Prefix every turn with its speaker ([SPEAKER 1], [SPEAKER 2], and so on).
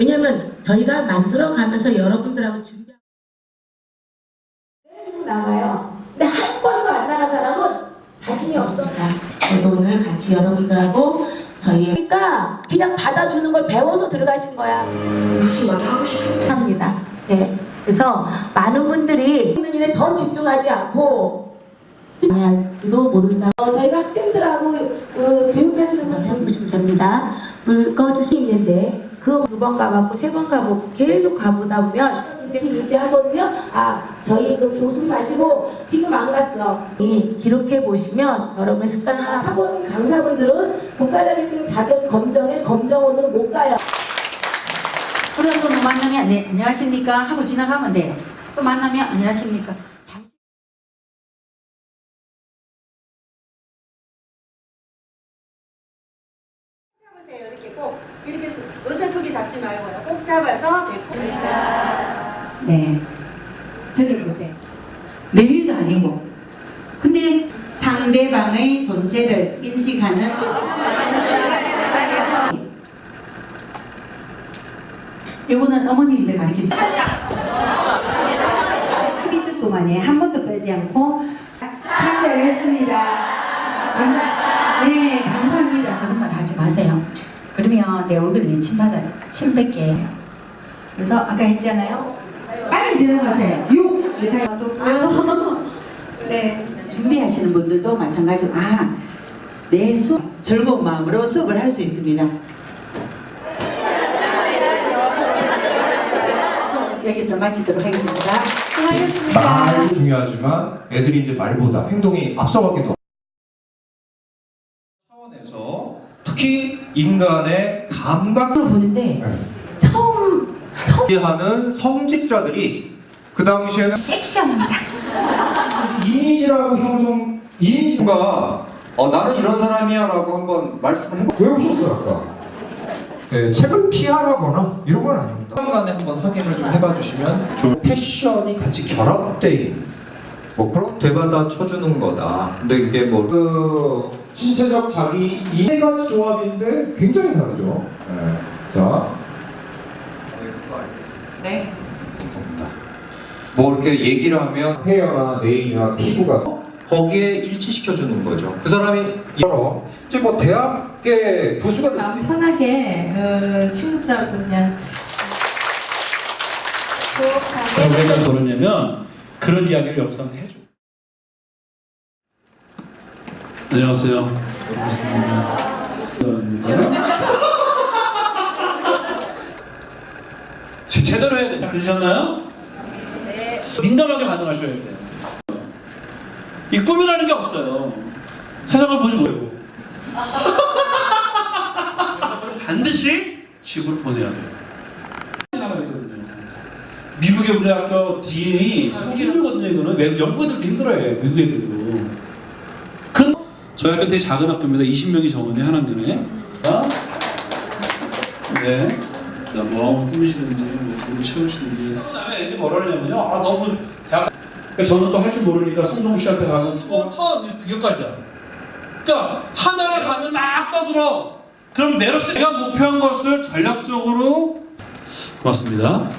[SPEAKER 1] 왜냐면 저희가 만들어가면서 여러분들하고 준비 나가요. 근데 한 번도 안 나간 사람은 자신이 없습니다. 저도 오늘 같이 여러분들하고 저희 그러니까 그냥 받아주는 걸 배워서 들어가신 거야.
[SPEAKER 2] 무슨 말을 하고 싶은데
[SPEAKER 1] 합니다. 네. 그래서 많은 분들이 있는 일에 더 집중하지 않고 할지도 모른다. 어, 저희가 학생들하고 그 교육하시는 분 해보시면 됩니다. 불 꺼주시 있는데 그 두 번 가봤고 세 번 가보고 계속 가보다 보면 이제 이제 하거든요. 아 저희 그 교수 가시고 지금 안 갔어. 이 기록해 보시면 여러분의 습관 하나 학원 강사분들은 국가자격증 자격 검정에 검정원으로 못 가요.
[SPEAKER 3] 그래서 뭐 만나면 네 안녕하십니까 하고 지나가면 돼요. 또 만나면 안녕하십니까. 잠시 이렇게 꼭 이렇게 어설프게 잡지 말고요. 꼭 잡아서 배꼽. 네. 저를 보세요. 내 일도 아니고. 근데 상대방의 존재를 인식하는 이거는 어머님들 가르쳐 주세요. 12주 동안에 한 번도 빼지 않고 판결했습니다. 감사, 네, 감사합니다. 그런 말 하지 마세요. 그러면 내 얼굴에 내침 받아, 침 뱉게 해요. 그래서 아까 했잖아요. 빨리 대답하세요. 6! 이렇게
[SPEAKER 2] 네
[SPEAKER 3] 준비하시는 분들도 마찬가지로 아, 내 수업 즐거운 마음으로 수업을 할 수 있습니다. 여기서 마치도록 하겠습니다. 수고하셨습니다.
[SPEAKER 4] 말도 중요하지만 애들이 이제 말보다 행동이 앞서가기도 차원에서 특히 인간의 감각을
[SPEAKER 1] 보는데 처음
[SPEAKER 4] 하는 성직자들이 그 당시에는 섹시합니다. 이미지라고 형성 이미지가 어, 나는 이런 사람이야라고 한번 말씀을 해보. 왜 오셨어요 아까? 네, 책을 피하라거나 이런 건 아닙니다. 한간에 한번 확인을 좀 해봐 주시면 패션이 같이 결합돼 있는 뭐 그런 되받아 쳐주는 거다. 근데 이게 뭐 그 신체적 자기 이세 가지 조합인데 굉장히 다르죠. 네. 자.
[SPEAKER 2] 네.
[SPEAKER 4] 뭐 이렇게 얘기를 하면 헤어나 네일이나 피부가 거기에 일치시켜 주는 거죠. 그 사람이 여러 이제 뭐 대학의 교수가 될 수도
[SPEAKER 1] 마음 편하게 어, 친구들하고 그냥
[SPEAKER 5] 그럼 왜 그러냐면 그런 이야기를 한번 해줘. 안녕하세요. 반갑습니다. 제- 제대로 해야 돼요. 그러셨나요? 네. 민감하게 반응하셔야 돼요. 이 꿈이라는 게 없어요. 세상을 보지 못하고. 반드시 집으로 보내야 돼요. 미국의 우리 학교 디인이 숨기 힘들거든요. 이거는 외 연구들도 힘들어요. 미국 애들도. 그 저희 학교 되게 작은 학교입니다. 20명이 정원에 한 학년에. 자, 네. 자, 뭐 꾸미시든지 뭐 채우시든지. 그다음에 애들이 뭐라 그러냐면요. 아 너무 대학. 그러니까 저는 또 할 줄 모르니까 송동 씨한테 가서 터 여기까지야. 그러니까 하나를 가면 쫙 떠들어. 그럼 메로스 내가 목표한 것을 전략적으로 고맙습니다.